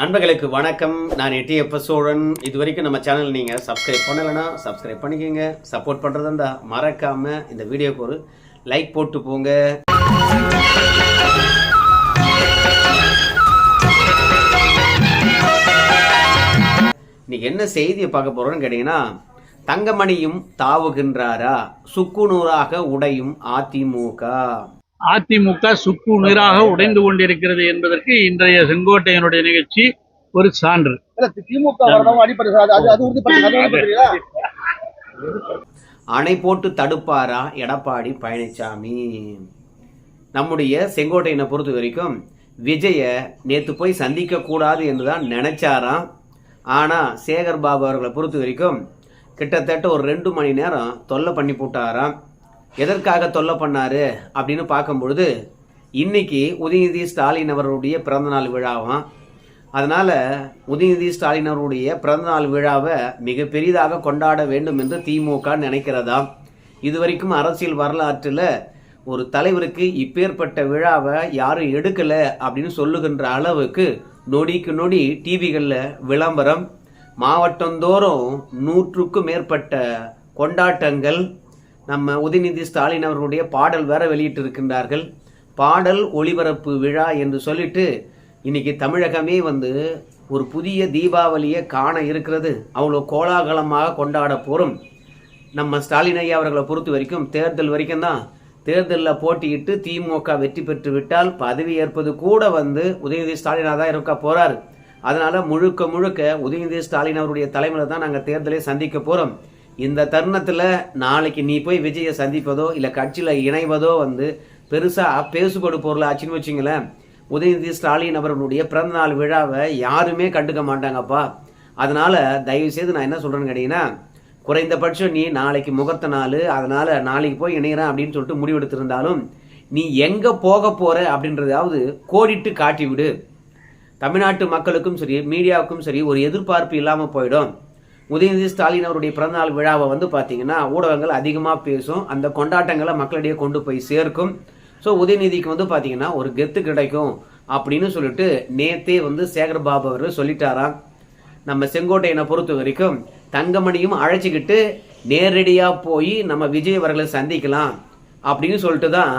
நண்பர்களுக்கு வணக்கம். நான் எட்டி எட்டியப்ப சோழன். இது வரைக்கும் நம்ம சேனல் நீங்கள் சப்ஸ்கிரைப் பண்ணலைன்னா சப்ஸ்கிரைப் பண்ணிக்கோங்க. சப்போர்ட் பண்ணுறதா இருந்தா மறக்காமல் இந்த வீடியோக்கு ஒரு லைக் போட்டு போங்க. இன்னைக்கு என்ன செய்தியை பார்க்க போகிறோன்னு கேட்டீங்கன்னா தங்கமணியும் தாவுகின்றாரா? சுக்குநூறாக உடையும் அதிமுக. அதிமுக சுக்கு நீராக உடைந்து கொண்டிருக்கிறது என்பதற்கு இன்றைய செங்கோட்டையனுடைய நிகழ்ச்சி ஒரு சான்று. திமுக அணை போட்டு தடுப்பாரா? எடப்பாடி பழனிசாமி. நம்முடைய செங்கோட்டையனை பொறுத்த வரைக்கும் விஜய நேத்து போய் சந்திக்க கூடாது என்று தான் நினைச்சாராம். ஆனா சேகர் பாபு அவர்களை பொறுத்த வரைக்கும் கிட்டத்தட்ட ஒரு ரெண்டு மணி நேரம் தொல்லை பண்ணி போட்டாராம். எதற்காக தொல்லை பண்ணாரு அப்படின்னு பார்க்கும்பொழுது இன்னைக்கு உதயநிதி ஸ்டாலின் அவர்களுடைய பிறந்தநாள் விழாவாம். அதனால் உதயநிதி ஸ்டாலின் அவருடைய பிறந்தநாள் விழாவை மிக பெரிதாக கொண்டாட வேண்டும் என்று திமுக நினைக்கிறதா இதுவரைக்கும் அரசியல் வரலாற்றில் ஒரு தலைவருக்கு இப்பேற்பட்ட விழாவை யாரும் எடுக்கலை அப்படின்னு சொல்லுகின்ற அளவுக்கு நொடிக்கு நொடி டிவிகளில் விளம்பரம் மாவட்டந்தோறும் நூற்றுக்கும் மேற்பட்ட கொண்டாட்டங்கள் நம்ம உதயநிதி ஸ்டாலின் அவர்களுடைய பாடல் வேற வெளியிட்டு இருக்கின்றார்கள் பாடல் ஒளிபரப்பு விழா என்று சொல்லிட்டு இன்னைக்கு தமிழகமே வந்து ஒரு புதிய தீபாவளியை காண இருக்கிறது. அவ்வளோ கோலாகலமாக கொண்டாட போகிறோம் நம்ம ஸ்டாலின் ஐயா அவர்களை பொறுத்த வரைக்கும் தேர்தல் வரைக்கும் தான். தேர்தலில் போட்டியிட்டு திமுக வெற்றி பெற்று விட்டால் பதவி ஏற்பது கூட வந்து உதயநிதி ஸ்டாலினாக தான் இருக்க போகிறார் அதனால் முழுக்க முழுக்க உதயநிதி ஸ்டாலின் அவருடைய தலைமையில் தான் நாங்கள் தேர்தலை சந்திக்க போகிறோம் இந்த தருணத்தில் நாளைக்கு நீ போய் விஜயை சந்திப்பதோ இல்லை கட்சியில் இணைவதோ வந்து பெருசாக பேசுபடு பொருள் ஆச்சுன்னு வச்சுங்களேன் உதயநிதி ஸ்டாலின் அவர்களுடைய பிறந்தநாள் விழாவை யாருமே கண்டுக்க மாட்டாங்கப்பா. அதனால் தயவு செய்து நான் என்ன சொல்கிறேன்னு கேட்டீங்கன்னா குறைந்தபட்சம் நீ நாளைக்கு முகூர்த்த நாள் அதனால் நாளைக்கு போய் இணைகிறேன் அப்படின்னு சொல்லிட்டு முடிவெடுத்திருந்தாலும் நீ எங்கே போக போகிற அப்படின்றதாவது கோடிட்டு காட்டி விடு தமிழ்நாட்டு மக்களுக்கும் சரி மீடியாவுக்கும் சரி ஒரு எதிர்பார்ப்பு இல்லாமல் போயிடும். உதயநிதி ஸ்டாலின் அவருடைய பிறந்தநாள் விழாவை வந்து பார்த்தீங்கன்னா ஊடகங்கள் அதிகமாக பேசும் அந்த கொண்டாட்டங்களை மக்களிடையே கொண்டு போய் சேர்க்கும். ஸோ உதயநிதிக்கு வந்து பார்த்தீங்கன்னா ஒரு கெத்து கிடைக்கும் அப்படின்னு சொல்லிட்டு நேத்தே வந்து சேகர் பாபு அவர் சொல்லிட்டாராம். நம்ம செங்கோட்டையனை பொறுத்த வரைக்கும் தங்கமணியும் அழைச்சிக்கிட்டு நேரடியாக போய் நம்ம விஜய் அவர்களை சந்திக்கலாம் அப்படின்னு சொல்லிட்டு தான்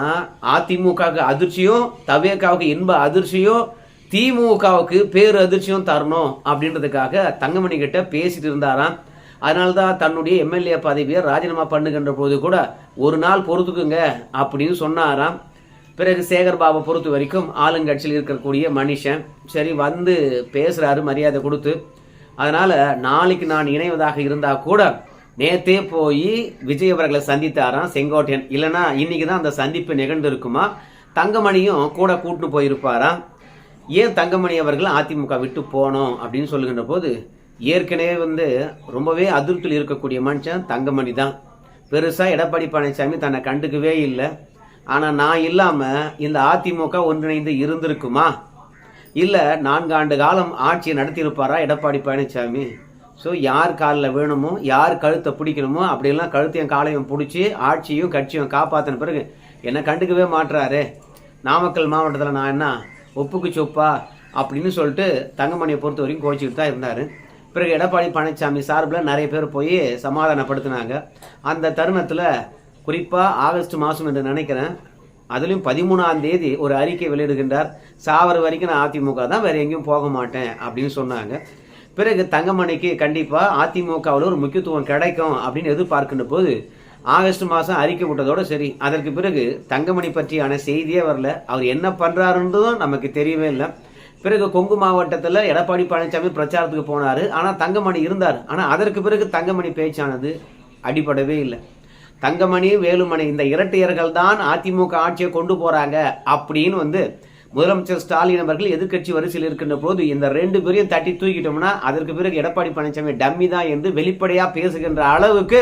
அதிமுகவுக்கு அதிர்ச்சியும் தவேக்காவுக்கு இன்ப அதிர்ச்சியும் திமுகவுக்கு பேர் அதிர்ச்சியும் தரணும் அப்படின்றதுக்காக தங்கமணி கிட்ட பேசிட்டு இருந்தாராம். அதனால்தான் தன்னுடைய எம்எல்ஏ பதவியை ராஜினாமா பண்ணுகின்ற போது கூட ஒரு நாள் பொறுத்துக்குங்க அப்படின்னு சொன்னாராம். பிறகு சேகர் பாபு பொறுத்த வரைக்கும் ஆளுங்கட்சியில் இருக்கக்கூடிய மனுஷன். சரி வந்து பேசுறாரு மரியாதை கொடுத்து. அதனால நாளைக்கு நான் இணைவதாக இருந்தா கூட நேத்தே போய் விஜய் அவர்களை சந்தித்தாராம் செங்கோட்டையன். இல்லைன்னா இன்னைக்கு தான் அந்த சந்திப்பு நிகழ்ந்திருக்குமா? தங்கமணியும் கூட கூட்டு போயிருப்பாராம். ஏன் தங்கமணி அவர்கள் அதிமுக விட்டு போனோம் அப்படின்னு சொல்லுகின்ற போது ஏற்கனவே வந்து ரொம்பவே அதிருப்தியில் இருக்கக்கூடிய மனுஷன் தங்கமணி தான். பெருசாக எடப்பாடி பழனிசாமி தன்னை கண்டுக்கவே இல்லை. ஆனால் நான் இல்லாமல் இந்த அதிமுக ஒன்றிணைந்து இருந்திருக்குமா? இல்லை நான்கு ஆண்டு காலம் ஆட்சியை நடத்தியிருப்பாரா எடப்பாடி பழனிசாமி? ஸோ யார் காலில் வேணுமோ யார் கழுத்தை பிடிக்கணுமோ அப்படிலாம் கழுத்தையும் காலையும் பிடிச்சி ஆட்சியும் கட்சியும் காப்பாற்றின பிறகு என்னை கண்டுக்கவே மாட்டுறாரு நாமக்கல் மாவட்டத்தில் நான் என்ன ஒப்புக்கு சொப்பா அப்படின்னு சொல்லிட்டு தங்கமணியை பொறுத்த வரைக்கும் கோச்சிக்கிட்டு தான் இருந்தார். பிறகு எடப்பாடி பழனிசாமி சார்பில் நிறைய பேர் போய் சமாதானப்படுத்தினாங்க. அந்த தருணத்தில் குறிப்பாக ஆகஸ்ட் மாதம் என்று நினைக்கிறேன் அதுலேயும் பதிமூணாம் தேதி ஒரு அறிக்கை வெளியிடுகின்றார். சாவர வரைக்கும் நான் அதிமுக தான் வேறு எங்கேயும் போக மாட்டேன் அப்படின்னு சொன்னாங்க. பிறகு தங்கமணிக்கு கண்டிப்பாக அதிமுகவில் ஒரு முக்கியத்துவம் கிடைக்கும் அப்படின்னு எதிர்பார்க்கின்ற போது ஆகஸ்ட் மாதம் அறிக்கை விட்டதோட சரி. அதற்கு பிறகு தங்கமணி பற்றியான செய்தியே வரல. அவர் என்ன பண்ணுறாருன்றதும் நமக்கு தெரியவே இல்லை. பிறகு கொங்கு மாவட்டத்தில் எடப்பாடி பழனிசாமி பிரச்சாரத்துக்கு போனார். ஆனால் தங்கமணி இருந்தார். ஆனால் அதற்கு பிறகு தங்கமணி பேச்சானது அடிபடவே இல்லை. தங்கமணி வேலுமணி இந்த இரட்டையர்கள் தான் அதிமுக ஆட்சியை கொண்டு போகிறாங்க அப்படின்னு வந்து முதலமைச்சர் ஸ்டாலின் அவர்கள் எதிர்க்கட்சி வரிசையில் இருக்கின்ற போது இந்த ரெண்டு பேரையும் தட்டி தூக்கிட்டோம்னா அதற்கு பிறகு எடப்பாடி பழனிசாமி டம்மி தான் என்று வெளிப்படையாக பேசுகின்ற அளவுக்கு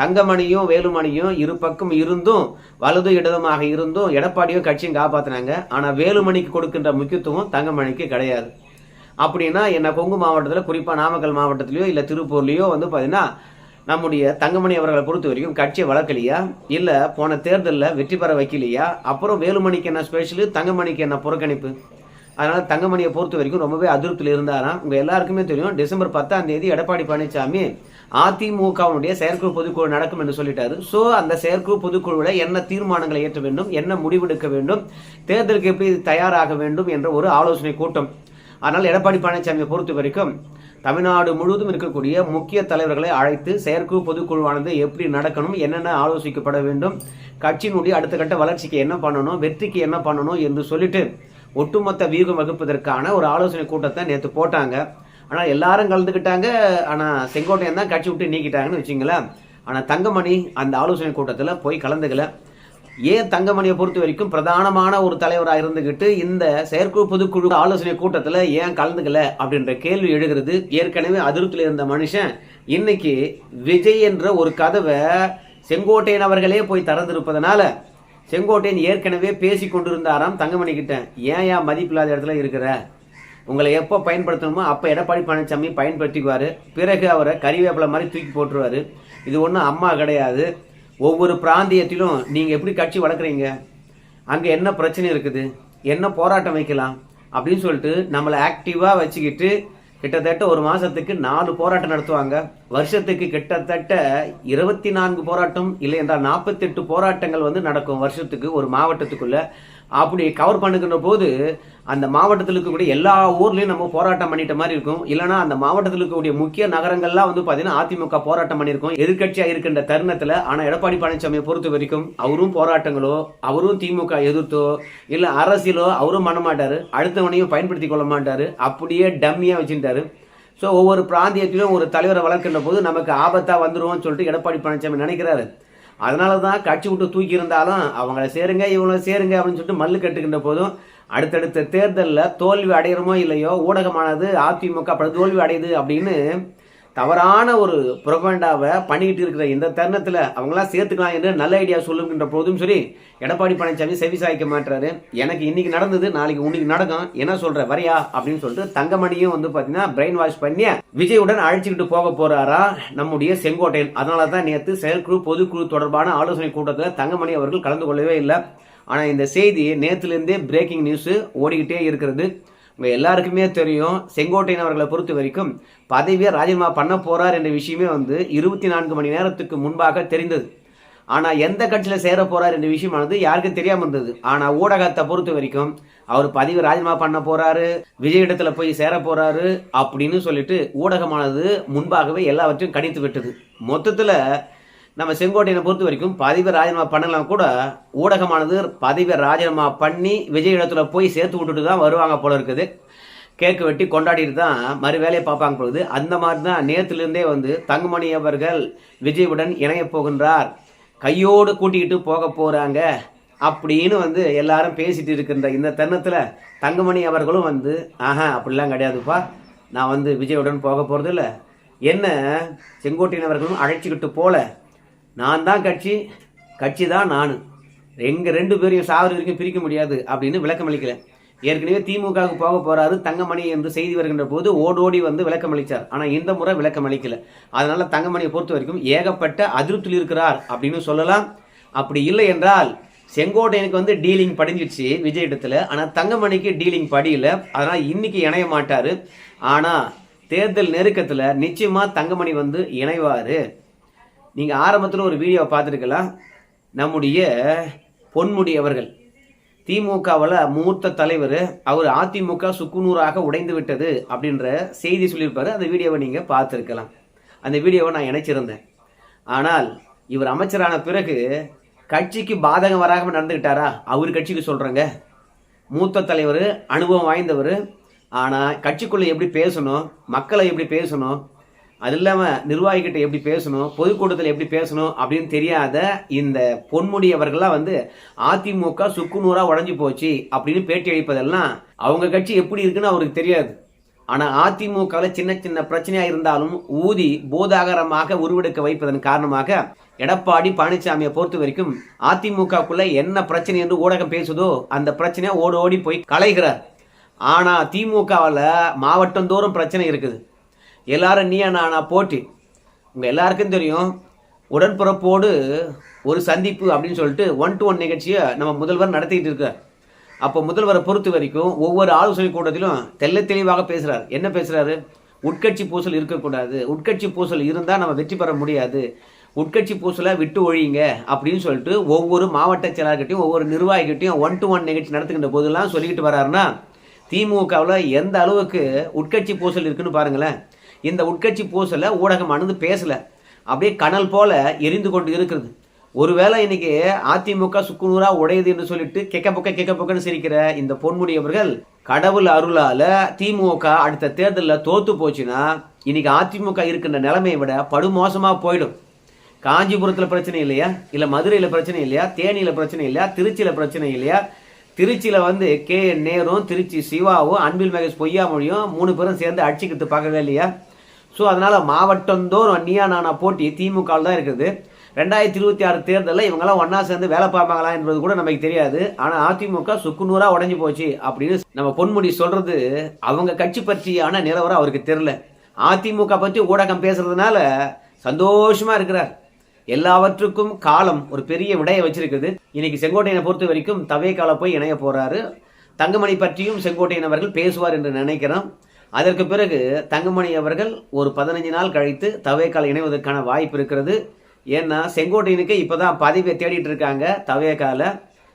தங்கமணியும் வேலுமணியும் இரு பக்கம் இருந்தும் வலது இடதுமாக இருந்தும் எடப்பாடியும் கட்சியும் காப்பாற்றினாங்க ஆனால் வேலுமணிக்கு கொடுக்கின்ற முக்கியத்துவம் தங்கமணிக்கு கிடையாது. அப்படின்னா என்ன கொங்கு மாவட்டத்தில் குறிப்பாக நாமக்கல் மாவட்டத்திலையோ இல்லை திருப்பூர்லேயோ வந்து பார்த்தீங்கன்னா நம்முடைய தங்கமணி அவர்களை பொறுத்த வரைக்கும் கட்சியை வளர்க்கலையா? இல்லை போன தேர்தலில் வெற்றி பெற வைக்கலையா? அப்புறம் வேலுமணிக்கு என்ன ஸ்பெஷலு தங்கமணிக்கு என்ன புறக்கணிப்பு? அதனால் தங்கமணியை பொறுத்த வரைக்கும் ரொம்பவே அதிருப்தியில் இருந்தாராம். உங்கள் எல்லாருக்குமே தெரியும் டிசம்பர் பத்தாம் தேதி எடப்பாடி பழனிசாமி அதிமுகவுடைய செயற்குழு பொதுக்குழு நடக்கும் என்று சொல்லிட்டாரு. ஸோ அந்த செயற்குழு பொதுக்குழுவில் என்ன தீர்மானங்களை ஏற்ற வேண்டும் என்ன முடிவெடுக்க வேண்டும் தேர்தலுக்கு எப்படி தயாராக வேண்டும் என்ற ஒரு ஆலோசனை கூட்டம். அதனால் எடப்பாடி பழனிசாமியை பொறுத்த வரைக்கும் தமிழ்நாடு முழுவதும் இருக்கக்கூடிய முக்கிய தலைவர்களை அழைத்து செயற்குழு பொதுக்குழுவானது எப்படி நடக்கணும் என்னென்ன ஆலோசிக்கப்பட வேண்டும் கட்சியினுடைய அடுத்த கட்ட வளர்ச்சிக்கு என்ன பண்ணணும் வெற்றிக்கு என்ன பண்ணணும் என்று சொல்லிட்டு ஒட்டுமொத்த வியூகம் வகுப்பதற்கான ஒரு ஆலோசனை கூட்டத்தை நேற்று போட்டாங்க. ஆனால் எல்லாரும் கலந்துக்கிட்டாங்க ஆனால் செங்கோட்டையன் தான் கட்சி விட்டு நீக்கிட்டாங்கன்னு வச்சுங்களேன் ஆனால் தங்கமணி அந்த ஆலோசனை கூட்டத்தில் போய் கலந்துக்கல. ஏன் தங்கமணியை பொறுத்த வரைக்கும் பிரதானமான ஒரு தலைவராக இருந்துக்கிட்டு இந்த செயற்குழு பொதுக்குழு ஆலோசனை கூட்டத்தில் ஏன் கலந்துக்கல அப்படின்ற கேள்வி எழுகிறது. ஏற்கனவே அதிருப்தியில் இருந்த மனுஷன் இன்னைக்கு விஜய் என்ற ஒரு கதவை செங்கோட்டையன் அவர்களே போய் திறந்திருப்பதனால செங்கோட்டையன் ஏற்கனவே பேசி கொண்டிருந்தாராம் தங்கமணி கிட்ட ஏன் ஏன் மதிப்பில்லாத இடத்துல இருக்கிற? உங்களை எப்போ பயன்படுத்தணுமோ அப்போ எடப்பாடி பழனிசாமி பயன்படுத்திக்குவார். பிறகு அவரை கறிவேப்பிலை மாதிரி தூக்கி போட்டுருவாரு. இது ஒன்றும் அம்மா கிடையாது. ஒவ்வொரு பிராந்தியத்திலும் நீங்கள் எப்படி கட்சி வளர்க்குறீங்க? அங்கே என்ன பிரச்சனை இருக்குது? என்ன போராட்டம் வைக்கலாம்? அப்படின்னு சொல்லிட்டு நம்மளை ஆக்டிவாக வச்சுக்கிட்டு கிட்டத்தட்ட ஒரு மாதத்துக்கு நாலு போராட்டம் நடத்துவாங்க. வருஷத்துக்கு கிட்டத்தட்ட இருபத்தி நான்கு போராட்டம் இல்லை என்றால் நாற்பத்தெட்டு போராட்டங்கள் வந்து நடக்கும் வருஷத்துக்கு ஒரு மாவட்டத்துக்குள்ளே. அப்படி கவர் பண்ணுகின்ற போது அந்த மாவட்டத்தில் இருக்கக்கூடிய எல்லா ஊர்லேயும் நம்ம போராட்டம் பண்ணிட்ட மாதிரி இருக்கும். இல்லைன்னா அந்த மாவட்டத்தில் இருக்கக்கூடிய முக்கிய நகரங்கள்லாம் வந்து பார்த்தீங்கன்னா அதிமுக போராட்டம் பண்ணியிருக்கோம். எதிர்கட்சியாக இருக்கின்ற தருணத்தில் ஆனால் எடப்பாடி பழனிசாமியை பொறுத்த வரைக்கும் அவரும் போராட்டங்களோ அவரும் திமுக எதிர்த்தோ இல்லை அரசியலோ அவரும் பண்ண மாட்டார். அடுத்தவனையும் பயன்படுத்தி கொள்ள மாட்டார். அப்படியே டம்மியாக வச்சுட்டாரு ஸோ ஒவ்வொரு பிராந்தியத்திலும் ஒரு தலைவரை வளர்க்கின்ற போது நமக்கு ஆபத்தாக வந்துடுவோம்னு சொல்லிட்டு எடப்பாடி பழனிசாமி நினைக்கிறாரு. அதனால தான் கட்சி விட்டு தூக்கி இருந்தாலும் அவங்கள சேருங்க இவங்கள சேருங்க அப்படின்னு சொல்லிட்டு மல்லு கட்டுக்கின்ற போதும் அடுத்தடுத்த தேர்தலில் தோல்வி அடையிறமோ இல்லையோ ஊடகமானது அதிமுக அப்படி தோல்வி அடையுது அப்படின்னு தவறான ஒரு புரபண்டாவை பண்ணிக்கிட்டு இருக்கிற இந்த தருணத்தில் அவங்களாம் சேர்த்துக்கலாம் என்று நல்ல ஐடியா சொல்லுகின்ற போதும் சரி எடப்பாடி பழனிசாமி செவி சாய்க்க மாட்டுறாரு எனக்கு இன்னைக்கு நடந்தது நாளைக்கு உன்னைக்கு நடக்கும். என்ன சொல்ற வரையா? அப்படின்னு சொல்லிட்டு தங்கமணியும் வந்து பார்த்தீங்கன்னா பிரெயின் வாஷ் பண்ணி விஜயுடன் அழைச்சிக்கிட்டு போக போறாரா? நம்முடைய செங்கோட்டையன். அதனால தான் நேற்று செயற்குழு பொதுக்குழு தொடர்பான ஆலோசனை கூட்டத்தில் தங்கமணி அவர்கள் கலந்து கொள்ளவே இல்லை. ஆனால் இந்த செய்தி நேற்றுலேருந்தே பிரேக்கிங் நியூஸ் ஓடிக்கிட்டே இருக்கிறது. உங்க எல்லாருக்குமே தெரியும் செங்கோட்டையன் அவர்களை பொறுத்த வரைக்கும் பதவியை ராஜினாமா பண்ண போறார் என்ற விஷயமே வந்து இருபத்தி நான்கு மணி நேரத்துக்கு முன்பாக தெரிந்தது. ஆனா எந்த கட்சியில சேர போறார் என்ற விஷயமானது யாருக்கும் தெரியாம இருந்தது. ஆனா ஊடகத்தை பொறுத்த வரைக்கும் அவர் பதவி ராஜினாமா பண்ண போறாரு விஜய் இடத்துல போய் சேர போறாரு அப்படின்னு சொல்லிட்டு ஊடகமானது முன்பாகவே எல்லாவற்றையும் கணித்து விட்டது. மொத்தத்துல நம்ம செங்கோட்டையனை பொறுத்த வரைக்கும் பதவி ராஜினாமா பண்ணலாம் கூட ஊடகமானது பதவி ராஜினாமா பண்ணி விஜய் இடத்துல போய் சேர்த்து விட்டுட்டு தான் வருவாங்க போல இருக்குது. கேக்கு வெட்டி கொண்டாடிட்டு தான் மறு வேலையை பார்ப்பாங்க பொழுது அந்த மாதிரி தான் நேற்றுலேருந்தே வந்து தங்கமணி அவர்கள் விஜயுடன் இணைய போகின்றார். கையோடு கூட்டிக்கிட்டு போக போகிறாங்க அப்படின்னு வந்து எல்லாரும் பேசிட்டு இருக்கின்ற இந்த தருணத்தில் தங்கமணி அவர்களும் வந்து ஆஹா அப்படிலாம் கிடையாதுப்பா. நான் வந்து விஜயுடன் போக போகிறதில்ல என்ன செங்கோட்டையன் அவர்களும் அழைச்சிக்கிட்டு போல நான் தான் கட்சி கட்சி தான் நான். எங்கள் ரெண்டு பேரையும் சாவர வரைக்கும் பிரிக்க முடியாது அப்படின்னு விளக்கம் அளிக்கல. ஏற்கனவே திமுகவுக்கு போக போறாரு தங்கமணி என்று செய்தி வருகின்ற போது ஓடோடி வந்து விளக்கம் அளித்தார் ஆனால் இந்த முறை விளக்கம் அளிக்கல. அதனால தங்கமணியை பொறுத்த வரைக்கும் ஏகப்பட்ட அதிருப்தியில் இருக்கிறார் அப்படின்னு சொல்லலாம். அப்படி இல்லை என்றால் செங்கோட்டையனுக்கு வந்து டீலிங் படிஞ்சிடுச்சு விஜய் இடத்துல. ஆனால் தங்கமணிக்கு டீலிங் படியல. அதனால் இன்னைக்கு இணைய மாட்டார். ஆனால் தேர்தல் நெருக்கத்தில் நிச்சயமாக தங்கமணி வந்து இணைவார். நீங்கள் ஆரம்பத்தில் ஒரு வீடியோ பார்த்துருக்கலாம். நம்முடைய பொன்முடி அவர்கள் திமுகவில் மூத்த தலைவர் அவர் அதிமுக சுக்குநூறாக உடைந்து விட்டது அப்படின்ற செய்தி சொல்லியிருப்பாரு. அந்த வீடியோவை நீங்கள் பார்த்துருக்கலாம். அந்த வீடியோவை நான் இணைச்சிருந்தேன். ஆனால் இவர் அமைச்சரான பிறகு கட்சிக்கு பாதகம் வராமல் நடந்துக்கிட்டாரா அவர் கட்சிக்கு சொல்கிறேங்க மூத்த தலைவர் அனுபவம் வாய்ந்தவர். ஆனால் கட்சிக்குள்ளே எப்படி பேசணும் மக்களை எப்படி பேசணும் அது இல்லாமல் நிர்வாகிகிட்ட எப்படி பேசணும் பொதுக்கூட்டத்தில் எப்படி பேசணும் அப்படின்னு தெரியாத இந்த பொன்முடியவர்கள்லாம் வந்து அதிமுக சுக்குநூறாக உடஞ்சி போச்சு அப்படின்னு பேட்டி அளிப்பதெல்லாம் அவங்க கட்சி எப்படி இருக்குன்னு அவருக்கு தெரியாது. ஆனால் அதிமுகவில் சின்ன சின்ன பிரச்சனையாக இருந்தாலும் ஊதி போதாகரமாக உருவெடுக்க வைப்பதன் காரணமாக எடப்பாடி பழனிசாமியை பொறுத்த வரைக்கும் அதிமுகக்குள்ள என்ன பிரச்சனை என்று ஊடகம் பேசுதோ அந்த பிரச்சனையை ஓடி ஓடி போய் களைகிறார் ஆனால் திமுகவில் மாவட்டந்தோறும் பிரச்சனை இருக்குது. எல்லாரும் நீயா நானா? போட்டி. உங்கள் எல்லாருக்கும் தெரியும். உடன்பிறப்போடு ஒரு சந்திப்பு அப்படின்னு சொல்லிட்டு ஒன் டு ஒன் நிகழ்ச்சியை நம்ம முதல்வர் நடத்திக்கிட்டு இருக்கார். அப்போ முதல்வரை பொறுத்த வரைக்கும் ஒவ்வொரு ஆலோசனை கூட்டத்திலும் தெள்ள தெளிவாக பேசுகிறார் என்ன பேசுகிறாரு உட்கட்சி பூசல் இருக்கக்கூடாது. உட்கட்சி பூசல் இருந்தால் நம்ம வெற்றி பெற முடியாது. உட்கட்சி பூசலை விட்டு ஒழியுங்க அப்படின்னு சொல்லிட்டு ஒவ்வொரு மாவட்ட செயலாளர்கிட்டையும் ஒவ்வொரு நிர்வாகிகிட்டையும் ஒன் டு ஒன் நிகழ்ச்சி நடத்துகின்ற போதெல்லாம் சொல்லிக்கிட்டு வராருன்னா திமுகவில் எந்த அளவுக்கு உட்கட்சி பூசல் இருக்குன்னு பாருங்களேன். இந்த உட்கட்சி பூசலை ஊடகம் அணுந்து பேசலை. அப்படியே கனல் போல எரிந்து கொண்டு இருக்கிறது. ஒருவேளை இன்னைக்கு அதிமுக சுக்குநூறாக உடையுது என்று சொல்லிட்டு கெக்க பொக்க கெக்க பொக்கன்னு சிரிக்கிற இந்த பொன்முடி அவர்கள் கடவுள் அருளால் திமுக அடுத்த தேர்தலில் தோத்து போச்சுன்னா இன்னைக்கு அதிமுக இருக்கின்ற நிலைமையை விட படுமோசமாக போயிடும். காஞ்சிபுரத்தில் பிரச்சனை இல்லையா? இல்லை மதுரையில் பிரச்சனை இல்லையா? தேனியில் பிரச்சனை இல்லையா? திருச்சியில் பிரச்சனை இல்லையா? திருச்சியில் வந்து கே. என். நேரும் திருச்சி சிவாவும் அன்பில் மகேஷ் பொய்யாமொழியும் மூணு பேரும் சேர்ந்து அடிச்சுக்கிட்டு பார்க்கவே இல்லையா? ஸோ அதனால் மாவட்டந்தோறும் நீயா நானா போட்டி திமுகவில் தான் இருக்குது. ரெண்டாயிரத்தி இருபத்தி ஆறு தேர்தலில் இவங்கெல்லாம் ஒன்றா சேர்ந்து வேலை பார்ப்பாங்களா என்பது கூட நமக்கு தெரியாது. ஆனால் அதிமுக சுக்குநூறாக உடஞ்சி போச்சு அப்படின்னு நம்ம பொன்முடி சொல்கிறது அவங்க கட்சி பற்றியான நிலவரம் அவருக்கு தெரில அதிமுக பற்றி ஊடகம் பேசுறதுனால சந்தோஷமாக இருக்கிறார். எல்லாவற்றுக்கும் காலம் ஒரு பெரிய விடையை வச்சிருக்குது. இன்னைக்கு செங்கோட்டையனை பொறுத்த வரைக்கும் தவேக்கால போய் இணைய போறாரு. தங்கமணி பற்றியும் செங்கோட்டையன் அவர்கள் பேசுவார் என்று நினைக்கிறோம் அதற்கு பிறகு தங்கமணி அவர்கள் ஒரு பதினஞ்சு நாள் கழித்து தவேக்கால் இணைவதற்கான வாய்ப்பு இருக்கிறது. ஏன்னா செங்கோட்டையனுக்கு இப்போ தான் பதவியை தேடிட்டு இருக்காங்க தவேக்கால.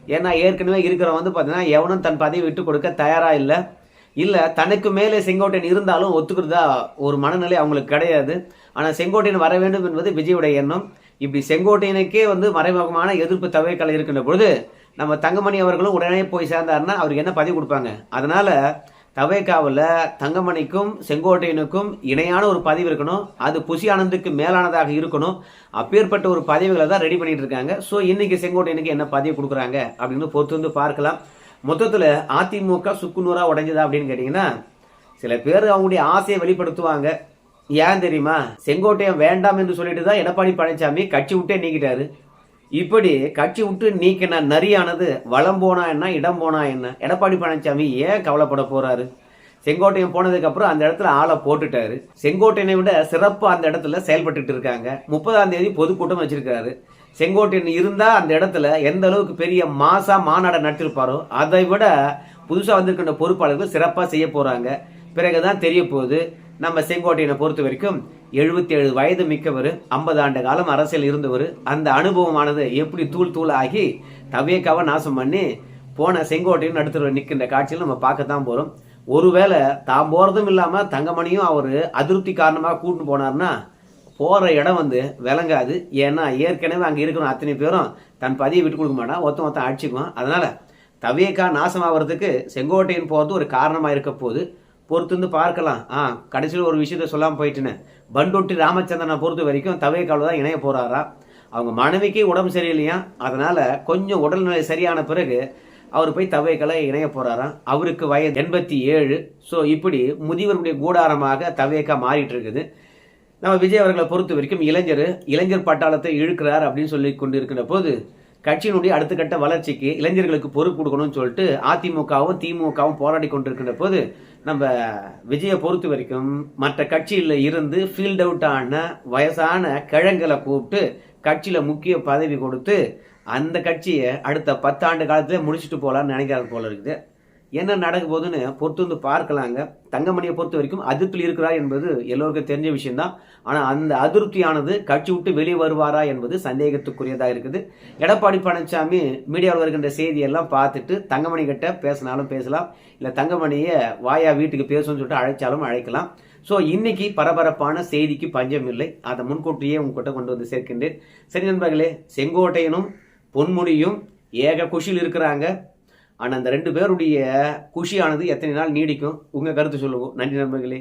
ஏன்னா ஏற்கனவே இருக்கிறவன் வந்து பார்த்தீங்கன்னா எவனும் தன் பதவி விட்டு கொடுக்க தயாராக இல்லை. இல்லை தனக்கு மேலே செங்கோட்டையன் இருந்தாலும் ஒத்துக்கிறதா ஒரு மனநிலை அவங்களுக்கு கிடையாது. ஆனால் செங்கோட்டையன் வர வேண்டும் என்பது விஜயுடைய எண்ணம். இப்படி செங்கோட்டையனுக்கே வந்து மறைமுகமான எதிர்ப்பு தவிர்க்கலை இருக்கின்ற பொழுது நம்ம தங்கமணி அவர்களும் உடனே போய் சேர்ந்தாருன்னா அவருக்கு என்ன பதவி கொடுப்பாங்க? அதனால் தவேக்காவில் தங்கமணிக்கும் செங்கோட்டையனுக்கும் இணையான ஒரு பதவி இருக்கணும். அது புசி ஆனந்துக்கு மேலானதாக இருக்கணும். அப்பேற்பட்ட ஒரு பதவிகளை தான் ரெடி பண்ணிட்டு இருக்காங்க. ஸோ இன்னைக்கு செங்கோட்டையனுக்கு என்ன பதவி கொடுக்குறாங்க அப்படின்னு பொறுத்து வந்து பார்க்கலாம். மொத்தத்தில் அதிமுக சுக்குநூறாக உடைஞ்சதா அப்படின்னு கேட்டிங்கன்னா சில பேர் அவங்களுடைய ஆசையை வெளிப்படுத்துவாங்க. ஏன் தெரியுமா? செங்கோட்டையன் வேண்டாம் என்று சொல்லிட்டு தான் எடப்பாடி பழனிசாமி கட்சி விட்டே நீக்கிட்டாரு. இப்படி கட்சி விட்டு நீக்கின நரியானது வளம் போனா என்ன இடம் போனா என்ன? எடப்பாடி பழனிசாமி ஏன் கவலைப்பட போறாரு? செங்கோட்டையன் போனதுக்கு அப்புறம் அந்த இடத்துல ஆளை போட்டுட்டாரு. செங்கோட்டையனை விட சிறப்பு அந்த இடத்துல செயல்பட்டுட்டு இருக்காங்க. முப்பதாம் தேதி பொதுக்கூட்டம் வச்சிருக்காரு செங்கோட்டையன் இருந்தா அந்த இடத்துல எந்த அளவுக்கு பெரிய மாசா மாநாடு நடத்திருப்பாரோ அதை விட புதுசா வந்திருக்கின்ற பொறுப்பாளர்கள் சிறப்பா செய்ய போறாங்க. பிறகுதான் தெரிய போகுது. நம்ம செங்கோட்டையனை பொறுத்த வரைக்கும் எழுபத்தி ஏழு வயது மிக்கவர் ஐம்பது ஆண்டு காலம் அரசியல் இருந்தவர். அந்த அனுபவமானது எப்படி தூள் தூள் ஆகி தவியக்காவை நாசம் பண்ணி போன செங்கோட்டையன் நடுத்தர நிற்கின்ற காட்சியில் நம்ம பார்க்கத்தான் போகிறோம் ஒருவேளை தாம் போகிறதும் இல்லாமல் தங்கமணியும் அவர் அதிருப்தி காரணமாக கூட்டின்னு போனார்னா போகிற இடம் வந்து விளங்காது. ஏன்னா ஏற்கனவே அங்கே இருக்கிற அத்தனை பேரும் தன் பதியை விட்டு கொடுக்க மாட்டான். ஒருத்தன் ஒருத்தன் அடிச்சுக்குவான். அதனால் தவியக்கா நாசமாகிறதுக்கு செங்கோட்டையன் போகிறது ஒரு காரணமாக இருக்க போகுது பொறுத்து வந்து பார்க்கலாம். ஆ கடைசியில் ஒரு விஷயத்த சொல்லாமல் போயிட்டுன்னு பண்டொட்டி ராமச்சந்திரனை பொறுத்த வரைக்கும் தவைக்கால தான் இணைய போகிறாரா அவங்க மனைவிக்கு உடம்பு சரியில்லையா? அதனால் கொஞ்சம் உடல்நிலை சரியான பிறகு அவர் போய் தவையக்கலை இணைய போகிறாராம் அவருக்கு வயது எண்பத்தி ஏழு. ஸோ இப்படி முதியவருடைய கூடாரமாக தவேக்கா மாறிட்டு இருக்குது. நம்ம விஜய் அவர்களை பொறுத்த வரைக்கும் இளைஞர் இளைஞர் பட்டாளத்தை இழுக்கிறார் அப்படின்னு சொல்லி கொண்டு இருக்கிற போது கட்சியினுடைய அடுத்த கட்ட வளர்ச்சிக்கு இளைஞர்களுக்கு பொறுப்பு கொடுக்கணும்னு சொல்லிட்டு அதிமுகவும் திமுகவும் போராடி கொண்டிருக்கின்ற போது நம்ம விஜயை பொறுத்த வரைக்கும் மற்ற கட்சியில் இருந்து ஃபீல்ட் அவுட் ஆன வயசான கிழங்களை கூப்பிட்டு கட்சியில் முக்கிய பதவி கொடுத்து அந்த கட்சியை அடுத்த பத்தாண்டு காலத்தில் முடிச்சுட்டு போகலான்னு நினைக்கிறது போல இருக்குது. என்ன நடக்க போகுதுன்னு பொறுத்து வந்து பார்க்கலாங்க. தங்கமணியை பொறுத்த வரைக்கும் அதிருப்தியில் இருக்கிறார் என்பது எல்லோருக்கும் தெரிஞ்ச விஷயம்தான். ஆனால் அந்த அதிருப்தியானது கட்சி விட்டு வெளியே வருவாரா என்பது சந்தேகத்துக்குரியதாக இருக்குது. எடப்பாடி பழனிசாமி மீடியாவில் வருகின்ற செய்தியெல்லாம் பார்த்துட்டு தங்கமணி கிட்ட பேசினாலும் பேசலாம். இல்லை தங்கமணியை வாயா வீட்டுக்கு பேசணும்னு சொல்லிட்டு அழைச்சாலும் அழைக்கலாம். ஸோ இன்னைக்கு பரபரப்பான செய்திக்கு பஞ்சம் இல்லை. அதை முன்கூட்டியே உங்ககிட்ட கொண்டு வந்து சேர்க்கின்றேன். சரி நண்பர்களே செங்கோட்டையனும் பொன்முடியும் ஏக குஷியில் இருக்கிறாங்க. ஆனால் அந்த ரெண்டு பேருடைய குஷியானது எத்தனை நாள் நீடிக்கும்? உங்கள் கருத்து சொல்லுவோம் நன்றி நண்பர்களே.